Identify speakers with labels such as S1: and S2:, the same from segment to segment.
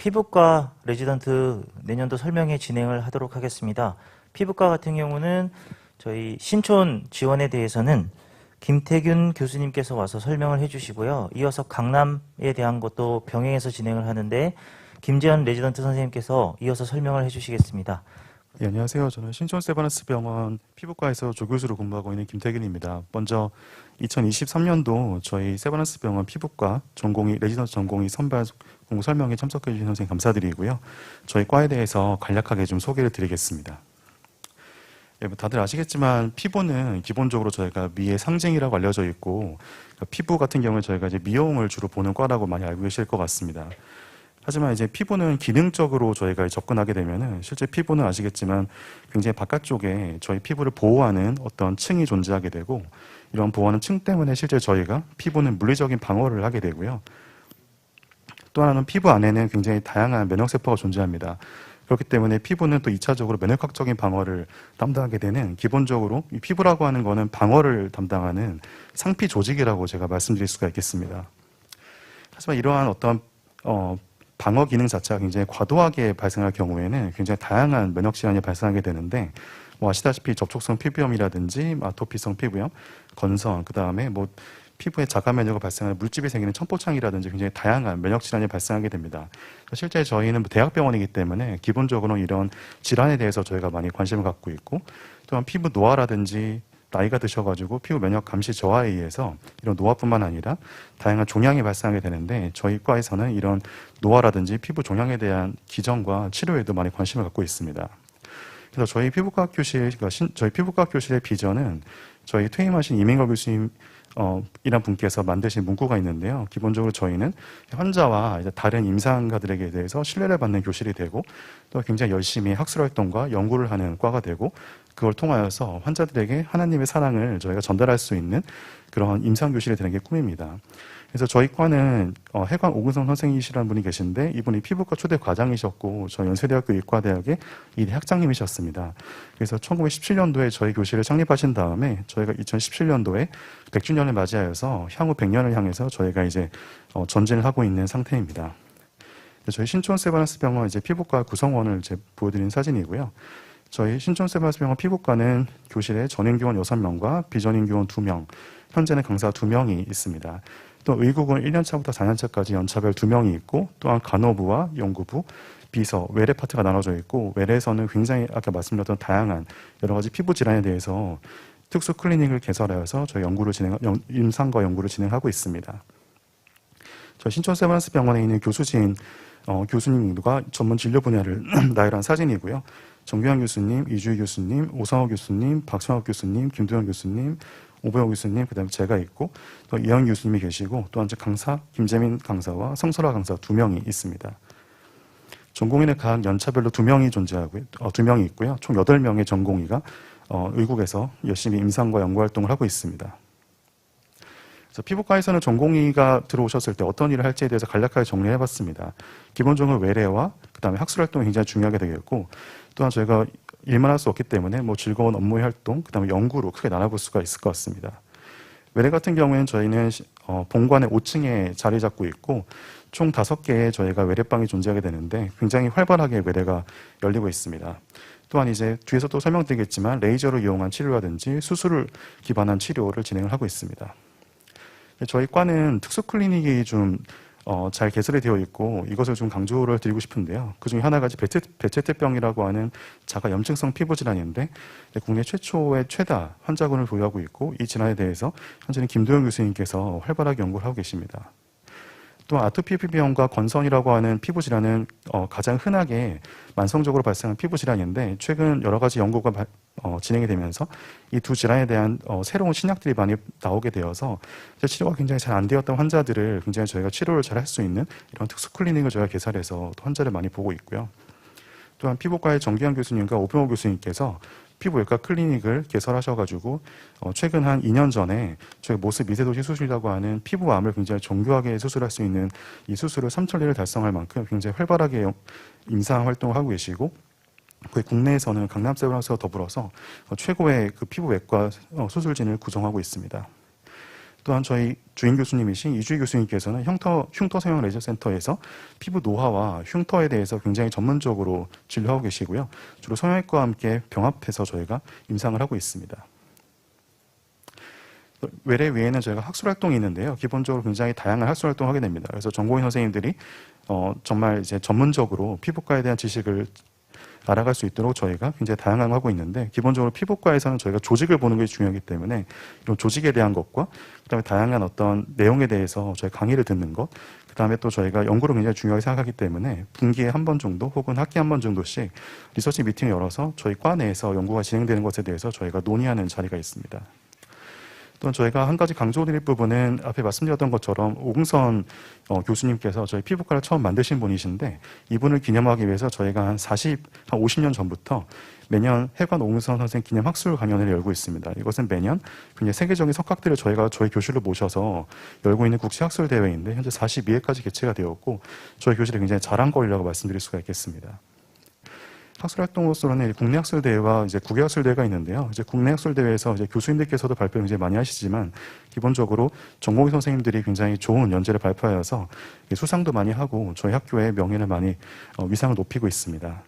S1: 피부과 레지던트 내년도 설명회 진행을 하도록 하겠습니다. 피부과 같은 경우는 저희 신촌 지원에 대해서는 김태균 교수님께서 와서 설명을 해주시고요. 이어서 강남에 대한 것도 병행해서 진행을 하는데 김재현 레지던트 선생님께서 이어서 설명을 해주시겠습니다.
S2: 예, 안녕하세요. 저는 신촌 세바란스 병원 피부과에서 조교수로 근무하고 있는 김태균입니다. 먼저 2023년도 저희 세바란스 병원 피부과 전공의 레지던트 전공의 선발 공부 설명에 참석해 주신 선생님 감사드리고요. 저희 과에 대해서 간략하게 좀 소개를 드리겠습니다. 예, 뭐 다들 아시겠지만 피부는 기본적으로 저희가 미의 상징이라고 알려져 있고 그러니까 피부 같은 경우는 저희가 이제 미용을 주로 보는 과라고 많이 알고 계실 것 같습니다. 하지만 이제 피부는 기능적으로 저희가 접근하게 되면은 실제 피부는 아시겠지만 굉장히 바깥쪽에 저희 피부를 보호하는 어떤 층이 존재하게 되고 이런 보호하는 층 때문에 실제 저희가 피부는 물리적인 방어를 하게 되고요. 또 하나는 피부 안에는 굉장히 다양한 면역세포가 존재합니다. 그렇기 때문에 피부는 또 2차적으로 면역학적인 방어를 담당하게 되는 기본적으로 이 피부라고 하는 거는 방어를 담당하는 상피 조직이라고 제가 말씀드릴 수가 있겠습니다. 하지만 이러한 어떤 어, 방어 기능 자체가 굉장히 과도하게 발생할 경우에는 굉장히 다양한 면역 질환이 발생하게 되는데 뭐 아시다시피 접촉성 피부염이라든지 아토피성 피부염, 건성, 그 다음에 뭐 피부에 자가 면역을 발생하는 물집이 생기는 첨포창이라든지 굉장히 다양한 면역 질환이 발생하게 됩니다. 실제 저희는 뭐 대학병원이기 때문에 기본적으로 이런 질환에 대해서 저희가 많이 관심을 갖고 있고 또한 피부 노화라든지 나이가 드셔가지고 피부 면역 감시 저하에 의해서 이런 노화뿐만 아니라 다양한 종양이 발생하게 되는데 저희 과에서는 이런 노화라든지 피부 종양에 대한 기전과 치료에도 많이 관심을 갖고 있습니다. 그래서 저희 피부과 교실, 그러니까 저희 피부과 교실의 비전은 저희 퇴임하신 이민걸 교수님 어, 이란 분께서 만드신 문구가 있는데요. 기본적으로 저희는 환자와 다른 임상가들에게 대해서 신뢰를 받는 교실이 되고 또 굉장히 열심히 학술 활동과 연구를 하는 과가 되고 그걸 통하여서 환자들에게 하나님의 사랑을 저희가 전달할 수 있는 그런 임상 교실이 되는 게 꿈입니다. 그래서 저희 과는 어, 해관 오근성 선생이시라는 분이 계신데 이분이 피부과 초대 과장이셨고 저희 연세대학교 의과대학의 이대 학장님이셨습니다. 그래서 1917년도에 저희 교실을 창립하신 다음에 저희가 2017년도에 100주년을 맞이하여서 향후 100년을 향해서 저희가 이제 어, 전진을 하고 있는 상태입니다. 저희 신촌 세바란스 병원 이제 피부과 구성원을 이제 보여드린 사진이고요. 저희 신촌 세바란스 병원 피부과는 교실에 전임 교원 6명과 비전임 교원 2명, 현재는 강사 2명이 있습니다. 또 의국은 1년차부터 4년차까지 연차별 2명이 있고 또한 간호부와 연구부, 비서, 외래 파트가 나눠져 있고 외래에서는 굉장히 아까 말씀드렸던 다양한 여러 가지 피부 질환에 대해서 특수 클리닉을 개설하여서 저희 연구를 진행, 임상과 연구를 진행하고 있습니다. 저 신촌 세바란스 병원에 있는 교수진 어, 교수님과 전문 진료 분야를 나열한 사진이고요. 정규환 교수님, 이주희 교수님, 오상호 교수님, 박성학 교수님, 김도현 교수님, 오배호 교수님, 그 다음에 제가 있고, 또 이현 교수님이 계시고, 또 이제 강사, 김재민 강사와 성설아 강사 두 명이 있습니다. 전공인의 각 연차별로 두 명이 존재하고, 어, 두 명이 있고요. 총 여덟 명의 전공의가 어, 의국에서 열심히 임상과 연구 활동을 하고 있습니다. 그래서 피부과에서는 전공의가 들어오셨을 때 어떤 일을 할지에 대해서 간략하게 정리해 봤습니다. 기본적으로 외래와 그다음에 학술 활동이 굉장히 중요하게 되겠고 또한 저희가 일만 할 수 없기 때문에 뭐 즐거운 업무의 활동, 그다음에 연구로 크게 나눠볼 수가 있을 것 같습니다. 외래 같은 경우에는 저희는 어, 본관의 5층에 자리 잡고 있고 총 5개의 저희가 외래방이 존재하게 되는데 굉장히 활발하게 외래가 열리고 있습니다. 또한 이제 뒤에서 또 설명드리겠지만 레이저를 이용한 치료라든지 수술을 기반한 치료를 진행을 하고 있습니다. 저희 과는 특수 클리닉이 좀 어, 잘 개설이 되어 있고 이것을 좀 강조를 드리고 싶은데요. 그 중에 하나가 베체, 베체테병이라고 하는 자가 염증성 피부 질환인데 국내 최초의 최다 환자군을 보유하고 있고 이 질환에 대해서 현재는 김도영 교수님께서 활발하게 연구를 하고 계십니다. 또 아토피 피부염과 건선이라고 하는 피부 질환은 어, 가장 흔하게 만성적으로 발생하는 피부 질환인데 최근 여러 가지 연구가 바, 어, 진행이 되면서 이 두 질환에 대한 어, 새로운 신약들이 많이 나오게 되어서 치료가 굉장히 잘 안 되었던 환자들을 굉장히 저희가 치료를 잘 할 수 있는 이런 특수 클리닉을 저희가 개설해서 환자를 많이 보고 있고요. 또한 피부과의 정기환 교수님과 오병호 교수님께서 피부외과 클리닉을 개설하셔가지고 어, 최근 한 2년 전에 저희 모습 미세도시 수술이라고 하는 피부암을 굉장히 정교하게 수술할 수 있는 이 수술을 3천리를 달성할 만큼 굉장히 활발하게 임상 활동을 하고 계시고 거의 국내에서는 강남세브란스와 더불어서 어, 최고의 그 피부외과 어, 수술진을 구성하고 있습니다. 또한 저희 주임 교수님이신 이주희 교수님께서는 흉터, 흉터 성형 레저 센터에서 피부 노화와 흉터에 대해서 굉장히 전문적으로 진료하고 계시고요. 주로 성형외과와 함께 병합해서 저희가 임상을 하고 있습니다. 외래 외에는 저희가 학술 활동이 있는데요. 기본적으로 굉장히 다양한 학술 활동을 하게 됩니다. 그래서 전공의 선생님들이 어, 정말 이제 전문적으로 피부과에 대한 지식을 알아갈 수 있도록 저희가 굉장히 다양한 걸 하고 있는데 기본적으로 피부과에서는 저희가 조직을 보는 게 중요하기 때문에 이런 조직에 대한 것과 그다음에 다양한 어떤 내용에 대해서 저희 강의를 듣는 것 그다음에 또 저희가 연구를 굉장히 중요하게 생각하기 때문에 분기에 한 번 정도 혹은 학기에 한번 정도씩 리서치 미팅을 열어서 저희 과 내에서 연구가 진행되는 것에 대해서 저희가 논의하는 자리가 있습니다. 또한 저희가 한 가지 강조드릴 부분은 앞에 말씀드렸던 것처럼 오궁선 어, 교수님께서 저희 피부과를 처음 만드신 분이신데 이분을 기념하기 위해서 저희가 한 40, 한 50년 전부터 매년 해관 오궁선 선생 기념 학술 강연을 열고 있습니다. 이것은 매년 굉장히 세계적인 석학들을 저희가 저희 교실로 모셔서 열고 있는 국제 학술 대회인데 현재 42회까지 개최가 되었고 저희 교실이 굉장히 자랑거리라고 말씀드릴 수가 있겠습니다. 학술 활동으로서는 국내 학술 대회와 이제 국외 학술 대회가 있는데요. 이제 국내 학술 대회에서 이제 교수님들께서도 발표 굉장히 많이 하시지만 기본적으로 전공의 선생님들이 굉장히 좋은 연재를 발표하여서 수상도 많이 하고 저희 학교의 명예를 많이 어, 위상을 높이고 있습니다.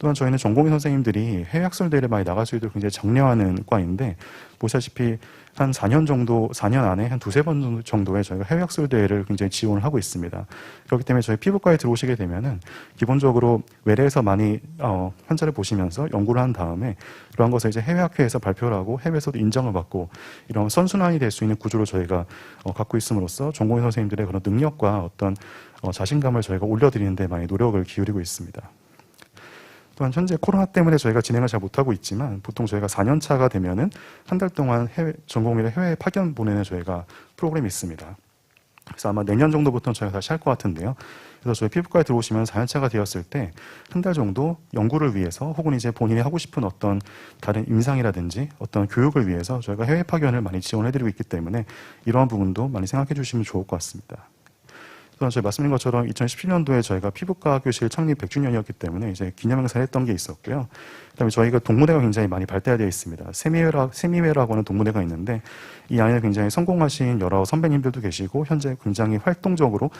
S2: 또한 저희는 전공의 선생님들이 해외 학술 대회를 많이 나갈 수 있도록 굉장히 장려하는 과인데 보시다시피 한 4년 정도, 4년 안에 한 두세 번 정도의 저희가 해외 학술 대회를 굉장히 지원을 하고 있습니다. 그렇기 때문에 저희 피부과에 들어오시게 되면은 기본적으로 외래에서 많이 어, 환자를 보시면서 연구를 한 다음에 그러한 것을 이제 해외 학회에서 발표를 하고 해외에서도 인정을 받고 이런 선순환이 될 수 있는 구조를 저희가 어, 갖고 있음으로써 전공의 선생님들의 그런 능력과 어떤 어, 자신감을 저희가 올려드리는 데 많이 노력을 기울이고 있습니다. 또한 현재 코로나 때문에 저희가 진행을 잘 못하고 있지만 보통 저희가 4년 차가 되면은 한 달 동안 해외 전공의를 해외 파견 보내는 저희가 프로그램이 있습니다. 그래서 아마 내년 정도부터는 저희가 다시 할 것 같은데요. 그래서 저희 피부과에 들어오시면 4년차가 되었을 때 한 달 정도 연구를 위해서 혹은 이제 본인이 하고 싶은 어떤 다른 임상이라든지 어떤 교육을 위해서 저희가 해외 파견을 많이 지원해드리고 있기 때문에 이러한 부분도 많이 생각해 주시면 좋을 것 같습니다. 또한 저희 말씀드린 것처럼 2017년도에 저희가 피부과 교실 창립 100주년이었기 때문에 이제 기념행사를 했던 게 있었고요. 그다음에 저희가 동문회가 굉장히 많이 발달되어 있습니다. 세미회라, 세미회라고 하는 동문회가 있는데 이 안에 굉장히 성공하신 여러 선배님들도 계시고 현재 굉장히 활동적으로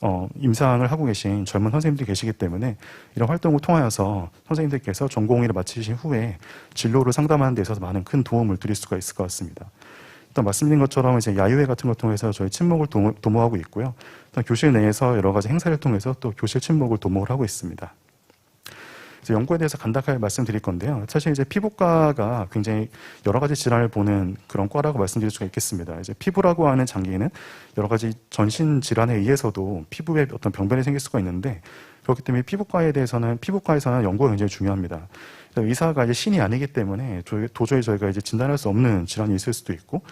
S2: 어, 임상을 하고 계신 젊은 선생님들이 계시기 때문에 이런 활동을 통하여서 선생님들께서 전공의를 마치신 후에 진로를 상담하는 데 있어서 많은 큰 도움을 드릴 수가 있을 것 같습니다. 일단 말씀드린 것처럼 이제 야유회 같은 걸 통해서 저희 친목을 도모, 도모하고 있고요. 또 교실 내에서 여러 가지 행사를 통해서 또 교실 친목을 도모를 하고 있습니다. 연구에 대해서 간단하게 말씀드릴 건데요. 사실 이제 피부과가 굉장히 여러 가지 질환을 보는 그런 과라고 말씀드릴 수가 있겠습니다. 이제 피부라고 하는 장기는 여러 가지 전신 질환에 의해서도 피부에 어떤 병변이 생길 수가 있는데 그렇기 때문에 피부과에 대해서는 피부과에서는 연구가 굉장히 중요합니다. 의사가 이제 신이 아니기 때문에 도저히 저희가 이제 진단할 수 없는 질환이 있을 수도 있고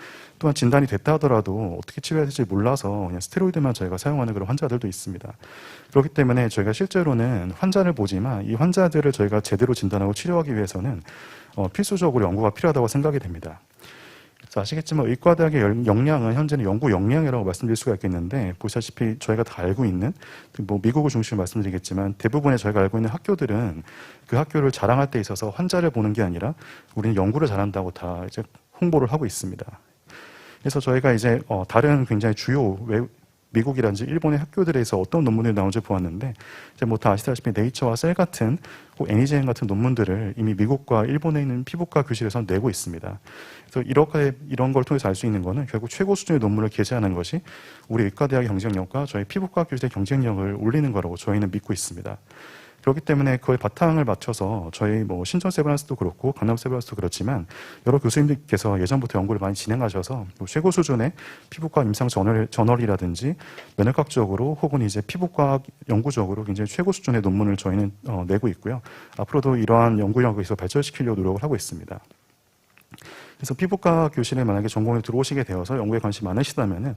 S2: 또한 진단이 됐다 하더라도 어떻게 치료해야 될지 몰라서 그냥 스테로이드만 저희가 사용하는 그런 환자들도 있습니다. 그렇기 때문에 저희가 실제로는 환자를 보지만 이 환자들을 저희가 제대로 진단하고 치료하기 위해서는 어, 필수적으로 연구가 필요하다고 생각이 됩니다. 그래서 아시겠지만 의과대학의 열- 역량은 현재는 연구 역량이라고 말씀드릴 수가 있겠는데 보시다시피 저희가 다 알고 있는 뭐 미국을 중심으로 말씀드리겠지만 대부분의 저희가 알고 있는 학교들은 그 학교를 자랑할 때 있어서 환자를 보는 게 아니라 우리는 연구를 잘한다고 다 이제 홍보를 하고 있습니다. 그래서 저희가 이제 어, 다른 굉장히 주요 외, 미국이라든지 일본의 학교들에서 어떤 논문들이 나오는지 보았는데 이제 뭐 다 아시다시피 네이처와 셀 같은 혹 애니제인 같은 논문들을 이미 미국과 일본에 있는 피부과 교실에서 내고 있습니다. 그래서 이렇게 이런 걸 통해서 알 수 있는 거는 결국 최고 수준의 논문을 게재하는 것이 우리 의과대학의 경쟁력과 저희 피부과 교실의 경쟁력을 올리는 거라고 저희는 믿고 있습니다. 그렇기 때문에 그의 바탕을 맞춰서 저희 뭐 신촌 세브란스도 그렇고 강남 세브란스도 그렇지만 여러 교수님들께서 예전부터 연구를 많이 진행하셔서 뭐 최고 수준의 피부과 임상 저널, 저널이라든지 면역학적으로 혹은 이제 피부과 연구적으로 굉장히 최고 수준의 논문을 저희는 어, 내고 있고요. 앞으로도 이러한 연구력을 계속 발전시키려고 노력을 하고 있습니다. 그래서 피부과 교실에 만약에 전공에 들어오시게 되어서 연구에 관심 많으시다면은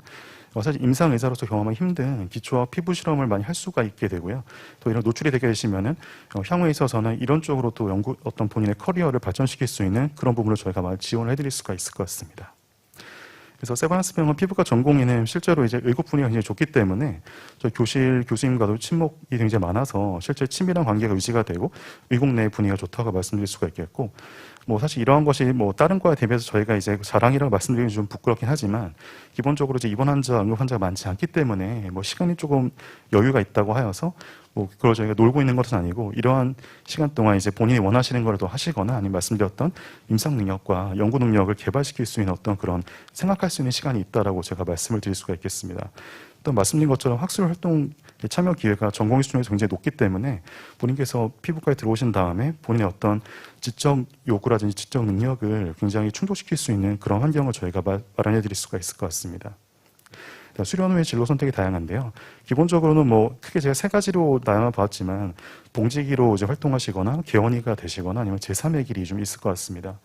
S2: 어, 사실 임상 의사로서 경험하기 힘든 기초와 피부 실험을 많이 할 수가 있게 되고요. 또 이런 노출이 되게 되시면은 어, 향후에 있어서는 이런 쪽으로 또 연구 어떤 본인의 커리어를 발전시킬 수 있는 그런 부분을 저희가 많이 지원을 해드릴 수가 있을 것 같습니다. 그래서 세바란스 병원 피부과 전공의는 실제로 이제 의국 분위기가 굉장히 좋기 때문에 저희 교실 교수님과도 친목이 굉장히 많아서 실제 친밀한 관계가 유지가 되고 의국 내 분위기가 좋다고 말씀드릴 수가 있겠고 뭐 사실 이러한 것이 뭐 다른 과에 대비해서 저희가 이제 자랑이라고 말씀드리기 좀 부끄럽긴 하지만 기본적으로 이제 입원 환자, 응급 환자가 많지 않기 때문에 뭐 시간이 조금 여유가 있다고 하여서 뭐 그걸 저희가 놀고 있는 것은 아니고 이러한 시간 동안 이제 본인이 원하시는 걸더 하시거나 아니면 말씀드렸던 임상 능력과 연구 능력을 개발시킬 수 있는 어떤 그런 생각할 수 있는 시간이 있다라고 제가 말씀을 드릴 수가 있겠습니다. 또 말씀드린 것처럼 학술 활동 참여 기회가 전공의 수준에서 굉장히 높기 때문에 본인께서 피부과에 들어오신 다음에 본인의 어떤 지적 요구라든지 지적 능력을 굉장히 충족시킬 수 있는 그런 환경을 저희가 마- 마련해 드릴 수가 있을 것 같습니다. 자, 수련 후의 진로 선택이 다양한데요. 기본적으로는 뭐 크게 제가 세 가지로 나눠 봤지만 봉지기로 이제 활동하시거나 개원이가 되시거나 아니면 제3의 길이 좀 있을 것 같습니다.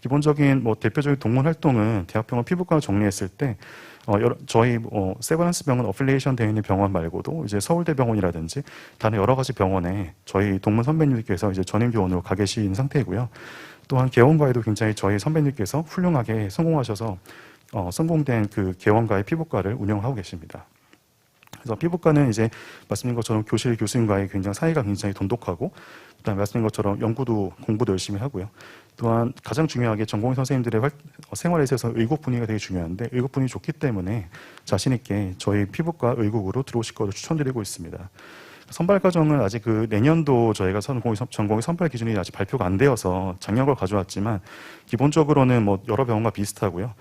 S2: 기본적인 뭐 대표적인 동문 활동은 대학병원 피부과 정리했을 때 어, 여러, 저희 어, 세버넌스 병원 어플리에이션 되어 있는 병원 말고도 이제 서울대 병원이라든지 다른 여러 가지 병원에 저희 동문 선배님들께서 이제 전임 교원으로 가 계신 상태이고요. 또한 개원과에도 굉장히 저희 선배님께서 훌륭하게 성공하셔서 어, 성공된 그 개원과의 피부과를 운영하고 계십니다. 그래서 피부과는 이제 말씀드린 것처럼 교실 교수님과의 굉장히 사이가 굉장히 돈독하고 그다음에 말씀드린 것처럼 연구도 공부도 열심히 하고요. 또한 가장 중요하게 전공 선생님들의 활- 어, 생활에 있어서 의국 분위기가 되게 중요한데 의국 분위기 좋기 때문에 자신 있게 저희 피부과 의국으로 들어오실 것을 추천드리고 있습니다. 선발 과정은 아직 그 내년도 저희가 전공의, 선- 전공의 선발 기준이 아직 발표가 안 되어서 작년 걸 가져왔지만 기본적으로는 뭐 여러 병원과 비슷하고요.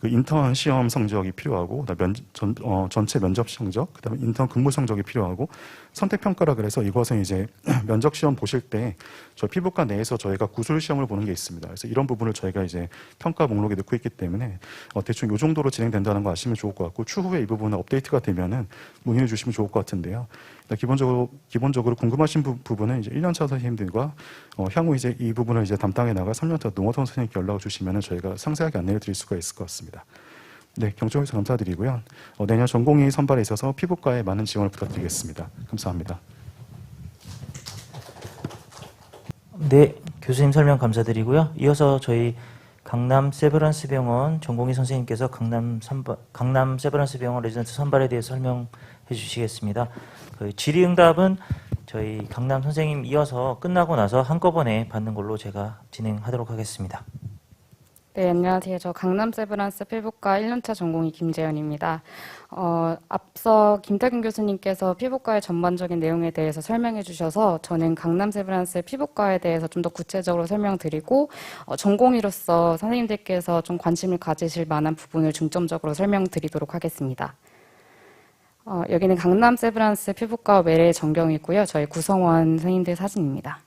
S2: 그 인턴 시험 성적이 필요하고 면, 전, 어, 전체 면접 성적, 그다음에 인턴 근무 성적이 필요하고 선택 평가라 그래서 이것은 이제 면접 시험 보실 때 저 피부과 내에서 저희가 구술 시험을 보는 게 있습니다. 그래서 이런 부분을 저희가 이제 평가 목록에 넣고 있기 때문에 어, 대충 이 정도로 진행된다는 거 아시면 좋을 것 같고 추후에 이 부분은 업데이트가 되면은 문의해 주시면 좋을 것 같은데요. 기본적으로 기본적으로 궁금하신 부, 부분은 이제 1년차 선생님들과 어, 향후 이제 이 부분을 이제 담당해 나갈 3년차 농어선 선생님께 연락을 주시면은 저희가 상세하게 안내해 드릴 수가 있을 것 같습니다. 네, 경청해서 감사드리고요. 어, 내년 전공의 선발에 있어서 피부과에 많은 지원을 부탁드리겠습니다. 감사합니다.
S1: 네, 교수님 설명 감사드리고요. 이어서 저희 강남 세브란스 병원 전공의 선생님께서 강남 선발, 강남 세브란스 병원 레지던트 선발에 대해서 설명해 주시겠습니다. 그 질의응답은 저희 강남 선생님 이어서 끝나고 나서 한꺼번에 받는 걸로 제가 진행하도록 하겠습니다.
S3: 네, 안녕하세요. 저 강남 세브란스 피부과 1년차 전공의 김재현입니다. 어, 앞서 김태균 교수님께서 피부과의 전반적인 내용에 대해서 설명해 주셔서 저는 강남 세브란스 피부과에 대해서 좀 더 구체적으로 설명드리고 어, 전공의로서 선생님들께서 좀 관심을 가지실 만한 부분을 중점적으로 설명드리도록 하겠습니다. 어, 여기는 강남 세브란스 피부과 외래 전경이고요. 저희 구성원 선생님들 사진입니다.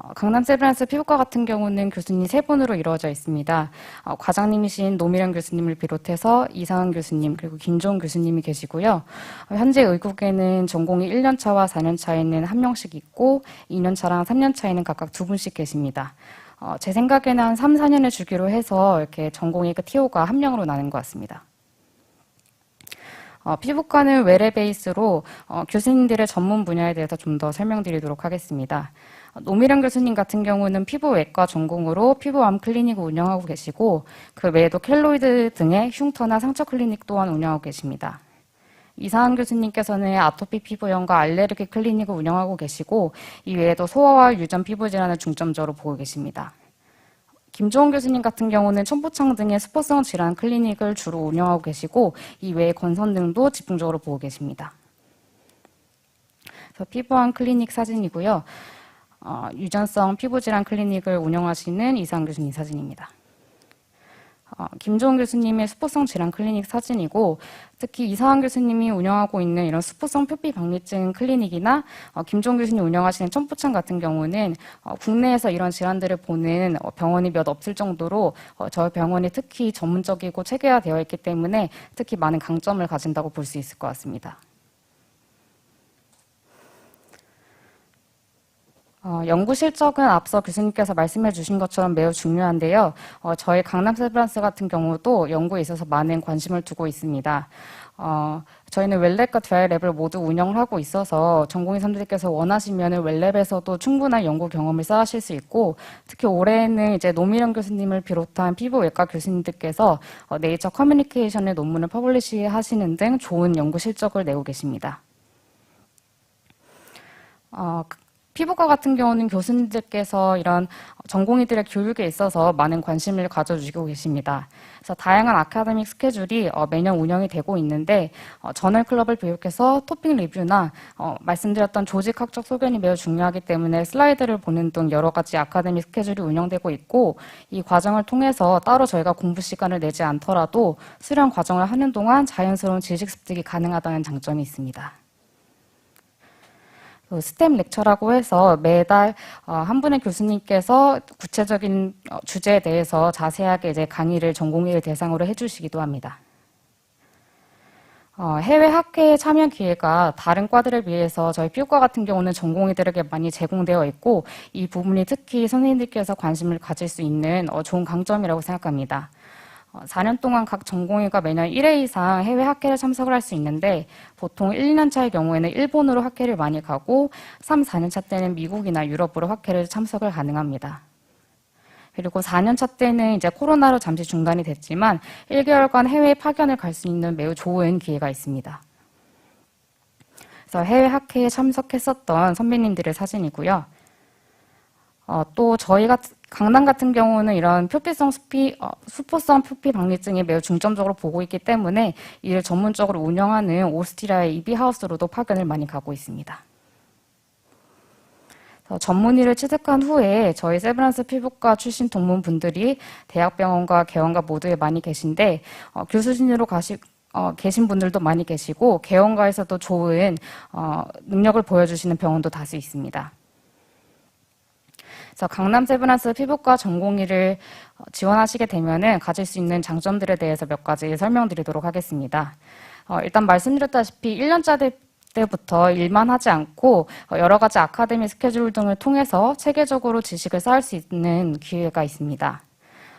S3: 어, 강남 세브란스 피부과 같은 경우는 교수님 세 분으로 이루어져 있습니다. 어, 과장님이신 노미련 교수님을 비롯해서 이상은 교수님 그리고 김종 교수님이 계시고요. 어, 현재 의국에는 전공이 1년차와 4년차에는 한 명씩 있고 2년차랑 3년차에는 각각 두 분씩 계십니다. 어, 제 생각에는 한 3, 4년을 주기로 해서 이렇게 전공의 그 TO가 한 명으로 나는 것 같습니다. 어, 피부과는 외래 베이스로 어, 교수님들의 전문 분야에 대해서 좀 더 설명드리도록 하겠습니다. 어, 노미련 교수님 같은 경우는 피부외과 전공으로 피부암 클리닉을 운영하고 계시고 그 외에도 켈로이드 등의 흉터나 상처 클리닉 또한 운영하고 계십니다. 이상한 교수님께서는 아토피 피부염과 알레르기 클리닉을 운영하고 계시고 이 외에도 소아와 유전 피부 질환을 중점적으로 보고 계십니다. 김조원 교수님 같은 경우는 첨부창 등의 스포성 질환 클리닉을 주로 운영하고 계시고 이 외에 건선 등도 집중적으로 보고 계십니다. 피부암 클리닉 사진이고요. 어, 유전성 피부질환 클리닉을 운영하시는 이상 교수님 사진입니다. 어, 김종훈 교수님의 수포성 질환 클리닉 사진이고 특히 이상한 교수님이 운영하고 있는 이런 수포성 표피 박리증 클리닉이나 어, 김종훈 교수님 운영하시는 첨부창 같은 경우는 어, 국내에서 이런 질환들을 보는 어, 병원이 몇 없을 정도로 어, 저희 병원이 특히 전문적이고 체계화되어 있기 때문에 특히 많은 강점을 가진다고 볼 수 있을 것 같습니다. 어, 연구 실적은 앞서 교수님께서 말씀해 주신 것처럼 매우 중요한데요. 어, 저희 강남 세브란스 같은 경우도 연구에 있어서 많은 관심을 두고 있습니다. 어, 저희는 웰랩과 드라이랩을 모두 운영을 하고 있어서 전공의 선생님께서 원하시면 웰랩에서도 충분한 연구 경험을 쌓으실 수 있고 특히 올해에는 이제 노미령 교수님을 비롯한 피부외과 교수님들께서 어, 네이처 커뮤니케이션의 논문을 퍼블리시 하시는 등 좋은 연구 실적을 내고 계십니다. 어, 피부과 같은 경우는 교수님들께서 이런 전공의들의 교육에 있어서 많은 관심을 가져주시고 계십니다. 그래서 다양한 아카데믹 스케줄이 어, 매년 운영이 되고 있는데 어, 저널 클럽을 비롯해서 토픽 리뷰나 어, 말씀드렸던 조직학적 소견이 매우 중요하기 때문에 슬라이드를 보는 등 여러 가지 아카데믹 스케줄이 운영되고 있고 이 과정을 통해서 따로 저희가 공부 시간을 내지 않더라도 수련 과정을 하는 동안 자연스러운 지식 습득이 가능하다는 장점이 있습니다. 그 스템 렉처라고 해서 매달 어, 한 분의 교수님께서 구체적인 어, 주제에 대해서 자세하게 이제 강의를 전공의를 대상으로 해주시기도 합니다. 어, 해외 학회에 참여 기회가 다른 과들에 비해서 저희 피부과 같은 경우는 전공의들에게 많이 제공되어 있고 이 부분이 특히 선생님들께서 관심을 가질 수 있는 어, 좋은 강점이라고 생각합니다. 어, 4년 동안 각 전공의가 매년 1회 이상 해외 학회를 참석을 할 수 있는데 보통 1, 2년 차의 경우에는 일본으로 학회를 많이 가고 3, 4년 차 때는 미국이나 유럽으로 학회를 참석을 가능합니다. 그리고 4년 차 때는 이제 코로나로 잠시 중단이 됐지만 1개월간 해외 파견을 갈 수 있는 매우 좋은 기회가 있습니다. 그래서 해외 학회에 참석했었던 선배님들의 사진이고요. 어, 또 저희 같은 강남 같은 경우는 이런 표피성 수피, 어, 수포성 표피 박리증이 매우 중점적으로 보고 있기 때문에 이를 전문적으로 운영하는 오스트리아의 이비하우스로도 파견을 많이 가고 있습니다. 그래서 전문의를 취득한 후에 저희 세브란스 피부과 출신 동문분들이 대학병원과 개원과 모두에 많이 계신데 어, 교수진으로 가시, 어, 계신 분들도 많이 계시고 개원과에서도 좋은 어, 능력을 보여주시는 병원도 다수 있습니다. 그래서 강남 세브란스 피부과 전공의를 어, 지원하시게 되면은 가질 수 있는 장점들에 대해서 몇 가지 설명드리도록 하겠습니다. 어, 일단 말씀드렸다시피 1년차 때부터 일만 하지 않고 어, 여러 가지 아카데미 스케줄 등을 통해서 체계적으로 지식을 쌓을 수 있는 기회가 있습니다.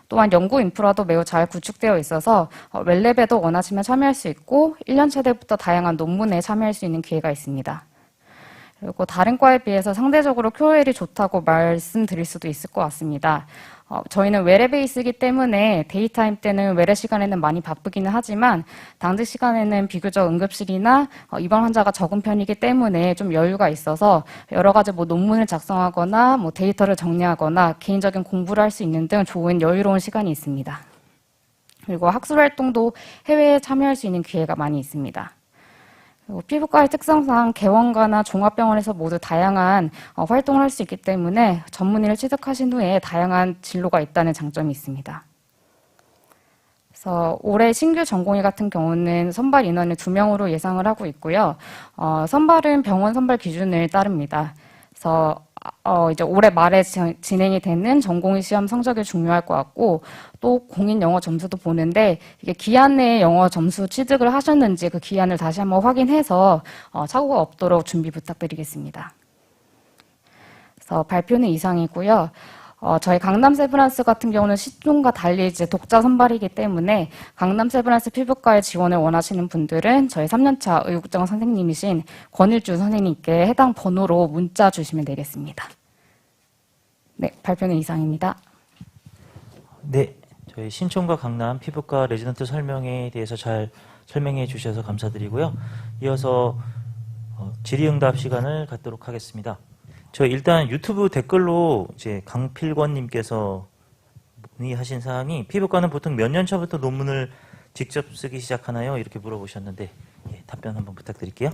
S3: 또한 연구 인프라도 매우 잘 구축되어 있어서 어, 웰랩에도 원하시면 참여할 수 있고 1년차 때부터 다양한 논문에 참여할 수 있는 기회가 있습니다. 그리고 다른 과에 비해서 상대적으로 QOL이 좋다고 말씀드릴 수도 있을 것 같습니다. 어, 저희는 외래 베이스이기 때문에 데이타임 때는 외래 시간에는 많이 바쁘기는 하지만 당직 시간에는 비교적 응급실이나 어, 입원 환자가 적은 편이기 때문에 좀 여유가 있어서 여러 가지 뭐 논문을 작성하거나 뭐 데이터를 정리하거나 개인적인 공부를 할 수 있는 등 좋은 여유로운 시간이 있습니다. 그리고 학술 활동도 해외에 참여할 수 있는 기회가 많이 있습니다. 피부과의 특성상 개원과나 종합병원에서 모두 다양한 어, 활동을 할 수 있기 때문에 전문의를 취득하신 후에 다양한 진로가 있다는 장점이 있습니다. 그래서 올해 신규 전공의 같은 경우는 선발 인원을 두 명으로 예상을 하고 있고요. 어, 선발은 병원 선발 기준을 따릅니다. 그래서 어, 이제 올해 말에 지- 진행이 되는 전공의 시험 성적이 중요할 것 같고 또 공인 영어 점수도 보는데 이게 기한 내에 영어 점수 취득을 하셨는지 그 기한을 다시 한번 확인해서 어, 착오가 없도록 준비 부탁드리겠습니다. 그래서 발표는 이상이고요. 어, 저희 강남 세브란스 같은 경우는 시중과 달리 이제 독자 선발이기 때문에 강남 세브란스 피부과에 지원을 원하시는 분들은 저희 3년차 의국장 선생님이신 권일주 선생님께 해당 번호로 문자 주시면 되겠습니다. 네, 발표는 이상입니다.
S1: 네, 저희 신촌과 강남 피부과 레지던트 설명에 대해서 잘 설명해 주셔서 감사드리고요. 이어서 어, 질의응답 시간을 갖도록 하겠습니다. 저 일단 유튜브 댓글로 이제 강필권님께서 문의하신 사항이 피부과는 보통 몇 년 차부터 논문을 직접 쓰기 시작하나요? 이렇게 물어보셨는데 예, 답변 한번 부탁드릴게요.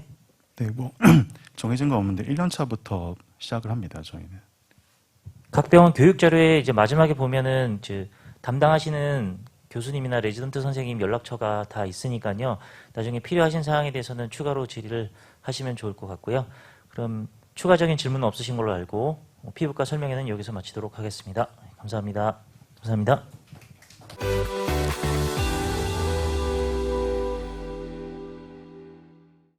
S2: 네, 뭐 정해진 건 없는데 1년 차부터 시작을 합니다. 저희는.
S1: 각 병원 교육 자료에 이제 마지막에 보면은 이제 담당하시는 교수님이나 레지던트 선생님 연락처가 다 있으니까요. 나중에 필요하신 사항에 대해서는 추가로 질의를 하시면 좋을 것 같고요. 그럼 추가적인 질문은 없으신 걸로 알고 피부과 설명회는 여기서 마치도록 하겠습니다. 감사합니다. 감사합니다.